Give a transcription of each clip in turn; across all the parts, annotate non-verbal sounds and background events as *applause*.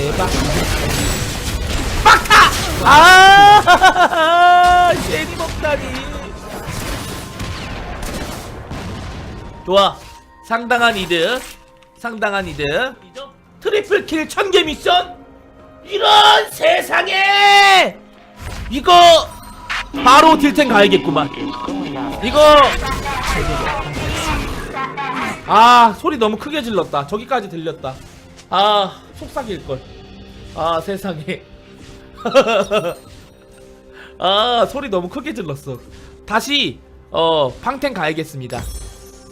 와 대박. 막타 아! *laughs* 괜히 먹다니. 좋아. 상당한 이득. 상당한 이득. 트리플 킬 천개 미션? 이런 세상에! 이거 바로 딜텐 가야겠구만. 이거! 아 소리 너무 크게 질렀다. 저기까지 들렸다. 아 속삭일 걸. 아 세상에. *laughs* 아 소리 너무 크게 질렀어. 다시 어 팡텐 가야겠습니다.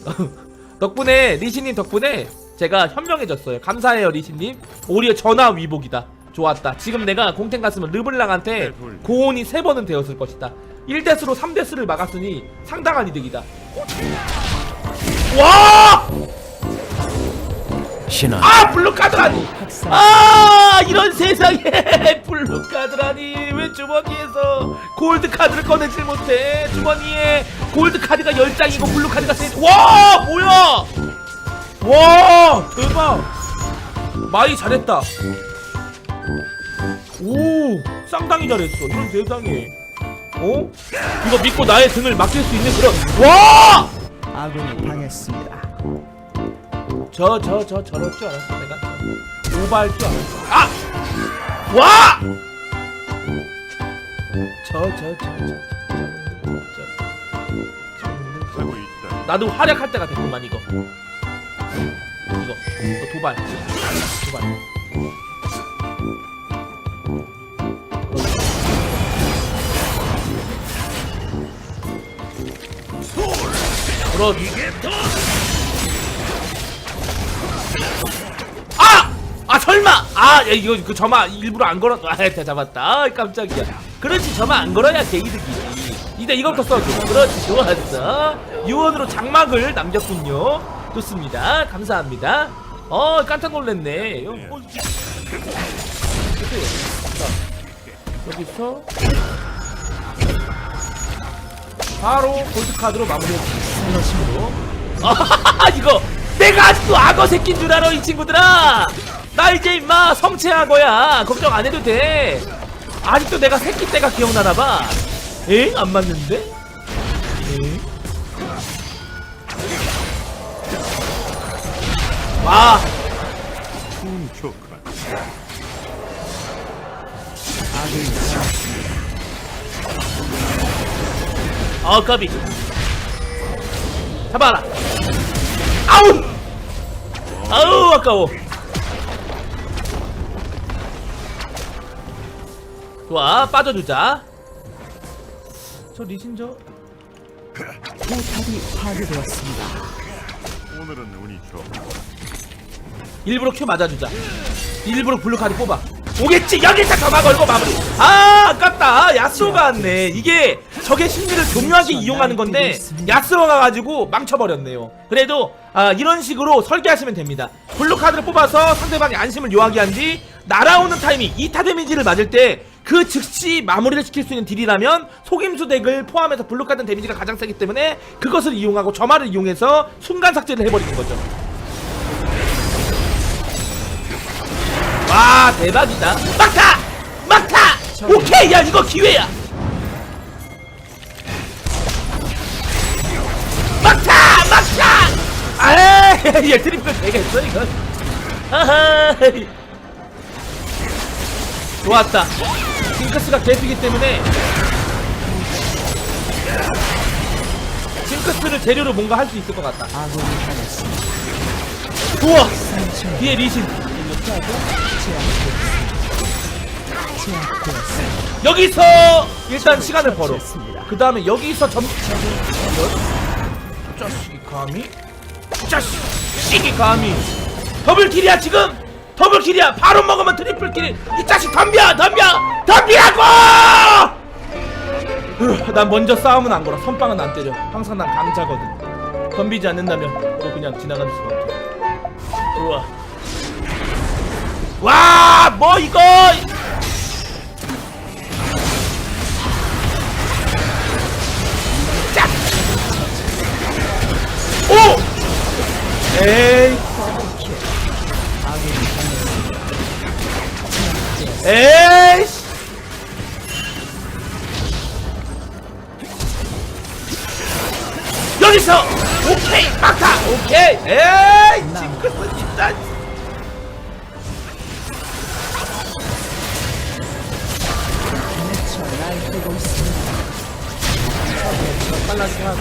*laughs* 덕분에 리시님 덕분에 제가 현명해졌어요. 감사해요 리시님. 오히려 전화 위복이다. 좋았다. 지금 내가 공텐 갔으면 르블랑한테 고온이 세 번은 되었을 것이다. 1대스로 3대스를 막았으니 상당한 이득이다. 와! 신화 아 블루카드라니. 아 이런 세상에 *laughs* 블루카드라니. 왜 주머니에서 골드카드를 꺼내질 못해? 주머니에 골드카드가 10장이고 블루카드가 3와 뭐야? 와 대박. 마이 잘했다. 오 쌍당이 잘했어. 이런 세상에. 어? 이거 믿고 나의 등을 맡길 수 있는 그런. 와! 아군이 당했습니다. 저 저 저 저럴 줄 알았어 내가 오버할 줄 알았어 아! 와! 저 저 저 저 나도 활약할 때가 됐구만 이거 이거 이거 도발 도발 그렇지 아! 아 설마! 아 야, 이거 그 점화 일부러 안 걸었 아다 잡았다. 아 깜짝이야. 그렇지 점화 안 걸어야 개이득이지. 이제 이것부터 써줘. 그렇지 좋았어. 유언으로 장막을 남겼군요. 좋습니다. 감사합니다. 어 깜짝 놀랐네. 어, 어, 자, 여기서 바로 골드카드로 마무리해줍니다 스로. 아 이거 내가 아직도 악어 새끼인 줄 알아 이 친구들아 나 이제 임마 성체악어야 걱정 안 해도 돼 아직도 내가 새끼 때가 기억나나봐 엥? 안 맞는데? 엥? 와. 어 까비 잡아라 아우 아우 아까워 좋아 빠져주자. 저 리신저? 포탑이 파괴되었습니다. 오늘은 운이 좋고 일부러 큐 맞아주자. 일부러 블루카드 뽑아. 오겠지? 여기서 점화 걸고 마무리. 아 아깝다. 야스오가 왔네. 이게 적의 심리를 교묘하게 이용하는 건데 야스오가 가지고 망쳐버렸네요. 그래도 아, 이런 식으로 설계하시면 됩니다. 블루카드를 뽑아서 상대방이 안심을 요하게 한 뒤 날아오는 타이밍 2타 데미지를 맞을 때그 즉시 마무리를 시킬 수 있는 딜이라면 속임수 덱을 포함해서 블루카드 데미지가 가장 세기 때문에 그것을 이용하고 점화를 이용해서 순간 삭제를 해버리는 거죠. 와 대박이다. 막타! 막타! 오케이 야 이거 기회야! 막타! 막타! 아얘 트리플 되겠어 이건? 아하 좋았다 징크스가 개피기 때문에 징크스를 재료로 뭔가 할 수 있을 것 같다 당했습니다. 좋아 뒤에 리신. 여기서 일단 시간을 벌어. 그 다음에 여기서 점. 자식이 감히? 자식이 감히? 더블 킬이야 지금? 더블 킬이야. 바로 먹으면 트리플 킬. 이 자식 덤벼, 덤벼, 덤비라고! 으, 난 먼저 싸움은 안 걸어. 선빵은 안 때려. 항상 난 강자거든. 덤비지 않는다면 너 그냥 지나가는 수가 없어. 우와. 와, 뭐 이거? 짝! 오! 에이 에이씨! 여기서! 오케이 막타 오케이! 에이 징크스 진짜. 빨라지게 하고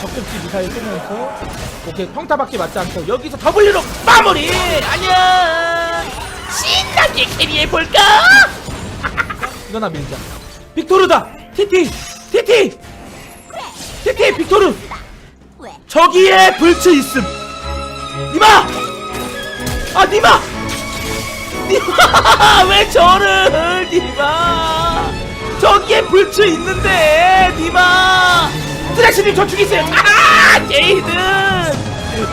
적극지 미사일 쏘면서 오케이 평타밖에 맞지 않고 여기서 W로 마무리! 안녕 신나게 캐리해볼까? 이거나 밀자. 빅토르다! 티티! 티티! 티티 빅토르! 저기에 불츠 있음. 니마! 아 니마! 니마! *laughs* 왜 저를 니마? 저기에 불츠 있는데 니마! 쓰레쉬님 저 죽이세요. 아 게이든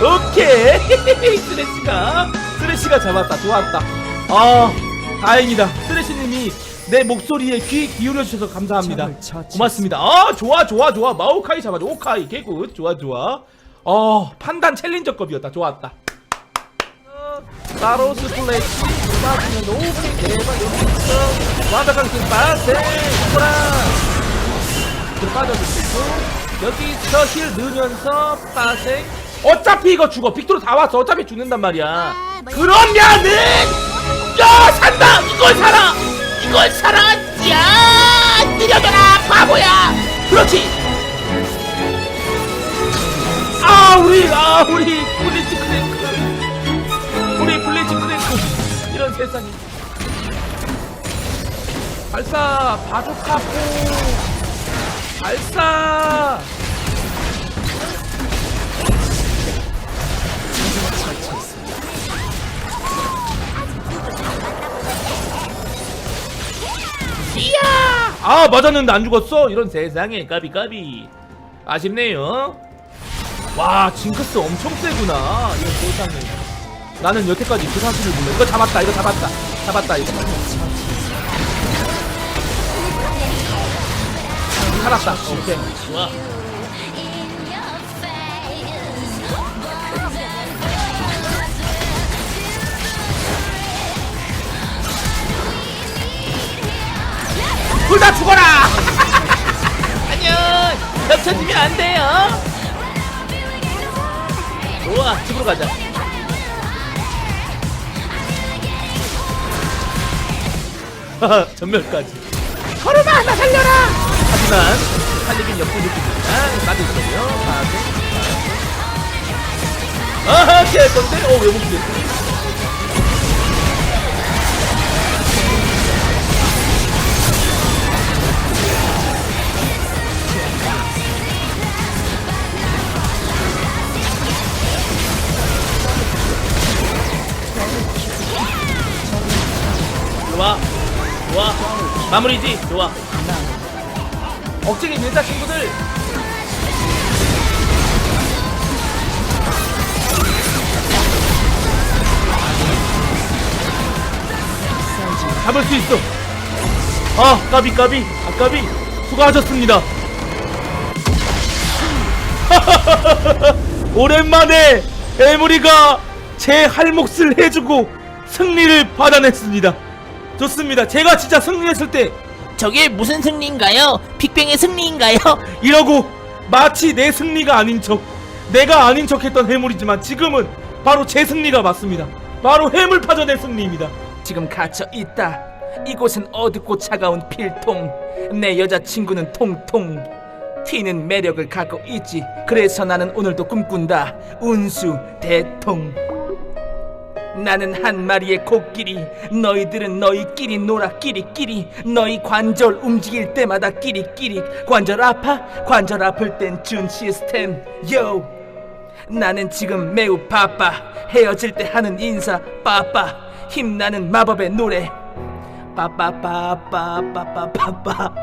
오케이. *laughs* 쓰레쉬가. 쓰레쉬가 잡았다. 좋았다 아 다행이다. 쓰레쉬님이 내 목소리에 귀 기울여 주셔서 감사합니다. 고맙습니다. 아 좋아 좋아 좋아. 마오카이 잡아줘. 오카이. 개굿. 좋아 좋아. 어 판단 챌린저급이었다. 좋았다. 바로스 플래시. 맞으면 오케이 대박. 여기서 완벽한 킹바세. 호라. 들 빠져줄 수 있고. 여기서 힐 넣으면서 빠세. 어차피 이거 죽어. 빅토르 다 왔어. 어차피 죽는단 말이야. 그러면은 야 산다! 이걸 사라 이걸 사라 야 느려져라 바보야! 그렇지! 아 우리 아 우리 블리치 크랭크 우리 블리치 크랭크 이런 세상이. 발사 바둑하고 발사 아 맞았는데 안 죽었어? 이런 세상에 까비 까비. 아쉽네요. 와 징크스 엄청 세구나 이거 세상에. 나는 여태까지 그 사실을 몰라. 이거 잡았다 이거 잡았다. 잡았다 이거. 살았다. 오케이. 좋아 다 죽어라! 안녕! 겹쳐지면 안 돼요. 좋아 집으로 가자. *laughs* 전멸까지. 걸어봐 나 살려라! 하지만 살리긴 역부족입니다 나도 있어요. 다음에 아하 피할 건데? 어 왜 못 피했어 마무리지. 좋아. 억지기 밀자 친구들. 잡을 수 있어. 아 까비 까비. 아 까비. 수고하셨습니다. *laughs* 오랜만에 에무리가 제 할 몫을 해주고 승리를 받아냈습니다 좋습니다 제가 진짜 승리했을 때 저게 무슨 승리인가요? 빅뱅의 승리인가요? *laughs* 이러고 마치 내 승리가 아닌 척 내가 아닌 척 했던 해물이지만 지금은 바로 제 승리가 맞습니다 바로 해물 파전의 승리입니다 지금 갇혀 있다. 이곳은 어둡고 차가운 필통. 내 여자친구는 통통. 튀는 매력을 갖고 있지. 그래서 나는 오늘도 꿈꾼다. 운수 대통. 나는 한 마리의 코끼리 너희들은 너희끼리 놀아 끼리끼리. 너희 관절 움직일 때마다 끼리끼리. 관절 아파? 관절 아플 땐 준 시스템. 요! 나는 지금 매우 바빠. 헤어질 때 하는 인사 바빠. 힘나는 마법의 노래. 바빠바빠바빠바빠.